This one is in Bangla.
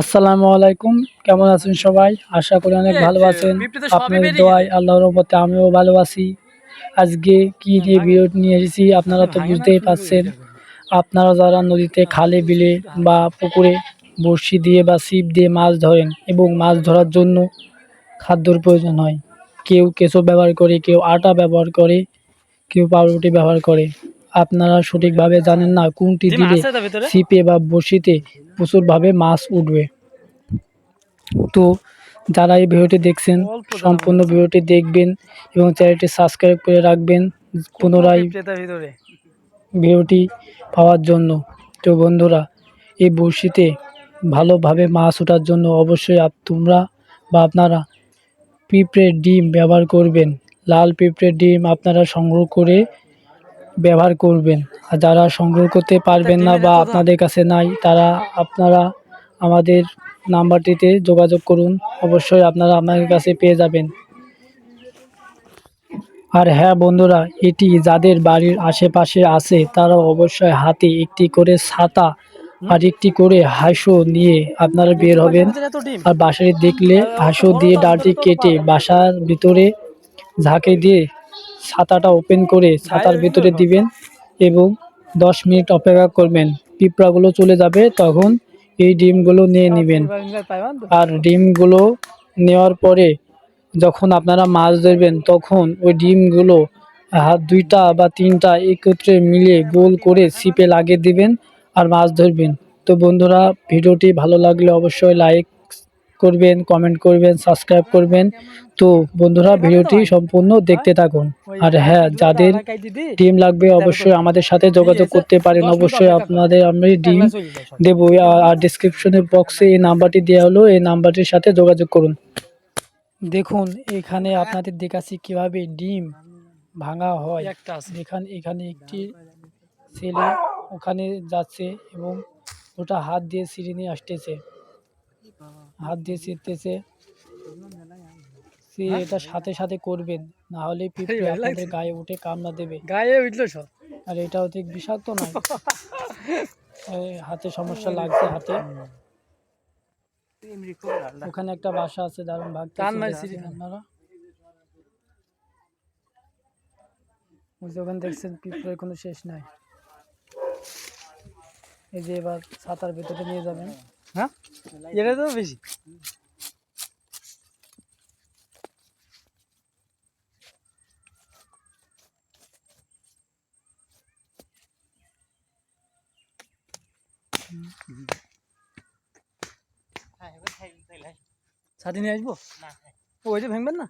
আসসালামু আলাইকুম। কেমন আছেন সবাই? আশা করি অনেক ভালো আছেন। আপনাদের বেরিয়ে দোয়ায় আল্লাহর রহমতে আমিও ভালো আছি। আজকে কি দিয়ে ভিডিও নিয়ে এসেছি আপনারা তো বুঝতেই পারছেন আপনারা যারা নদীতে খালে বিলে বা পুকুরে বড়শি দিয়ে বা ছিপ দিয়ে মাছ ধরেন এবং মাছ ধরার জন্য খাদ্যর প্রয়োজন হয় কেউ কেঁচো ব্যবহার করে কেউ আটা ব্যবহার করে কেউ পাউরুটি ব্যবহার করে আপনারা সঠিকভাবে জানেন না কোনটি দিলে? ছিপে বা বড়শিতে প্রচুরভাবে মাছ উঠবে। তো যারা এই ভিডিওটি দেখছেন সম্পূর্ণ ভিডিওটি দেখবেন এবং চ্যানেলটি সাবস্ক্রাইব করে রাখবেন পুনরায় ভিডিওটি পাওয়ার জন্য। তো বন্ধুরা এই বড়শিতে ভালোভাবে মাছ ওঠার জন্য অবশ্যই তোমরা বা আপনারা পিঁপড়ের ডিম ব্যবহার করবেন। লাল পিঁপড়ের ডিম আপনারা সংগ্রহ করে ব্যবহার করবেন। আর যারা সংগ্রহ করতে পারবেন না বা আপনাদের কাছে নাই, তারা আপনারা আমাদের নাম্বারটিতে যোগাযোগ করুন। অবশ্যই আপনারা আমাদের কাছে পেয়ে যাবেন। আর হ্যাঁ বন্ধুরা, এটি যাদের বাড়ির আশেপাশে আছে, তারা অবশ্যই হাতে একটি করে ছাতা আর একটি করে হাঁসও নিয়ে আপনারা বের হবেন। আর বাসায় দেখলে হাঁসও দিয়ে ডালটি কেটে বাসার ভিতরে ঝাঁকে দিয়ে ছাতাটা ওপেন করে ছাতার ভিতরে দিবেন এবং দশ মিনিট অপেক্ষা করবেন। পিঁপড়াগুলো চলে যাবে, তখন এই ডিমগুলো নিয়ে নেবেন। আর ডিমগুলো নেওয়ার পরে যখন আপনারা মাছ ধরবেন, তখন ওই ডিমগুলো হাত দুইটা বা তিনটা একত্রে মিলিয়ে গোল করে ছিপে লাগিয়ে দিবেন আর মাছ ধরবেন। তো বন্ধুরা, ভিডিওটি ভালো লাগলে অবশ্যই লাইক করবেন কমেন্ট করবেন সাবস্ক্রাইব করবেন। তো বন্ধুরা, ভিডিওটি সম্পূর্ণ দেখতে থাকুন। আর হ্যাঁ যাদের ডিম লাগবে, অবশ্যই আমাদের সাথে যোগাযোগ করতে পারেন। অবশ্যই আপনাদের আমি ডিম দেবো। আর ডিসক্রিপশনে বক্সে এই নাম্বারটি দেওয়া হলো। এই নাম্বারটির সাথে যোগাযোগ করুন। দেখুন, এখানে আপনাদের দেখাচ্ছি কীভাবে ডিম ভাঙা হয়। এখানে এখানে একটি ছেলে ওখানে যাচ্ছে এবং ওটা হাত দিয়ে সিঁড়ি নিয়ে আসতেছে। হাত দিয়ে ছিঁড়তেছে সে এটা সাথে সাথে করবেন না হলে পিঁপড়ে আপনাদের গায়ে উঠে কামড়া দেবে। গায়ে উঠল সব। আর এটাও ঠিক বিষাক্ত নয়। হাতে সমস্যা লাগছে হাতে। ওখানে একটা বাসা আছে দারুণ টান মারি আপনারা? ওখানে দেখছেন পিঁপড়ের কোনো শেষ নাই। এই যে এবার ছাতার ভেতরে নিয়ে যাবেন। হ্যাঁ? এটা তো বেশি। ছাতি নিয়ে আসব? ও, ওই যে ভাঙবেন না?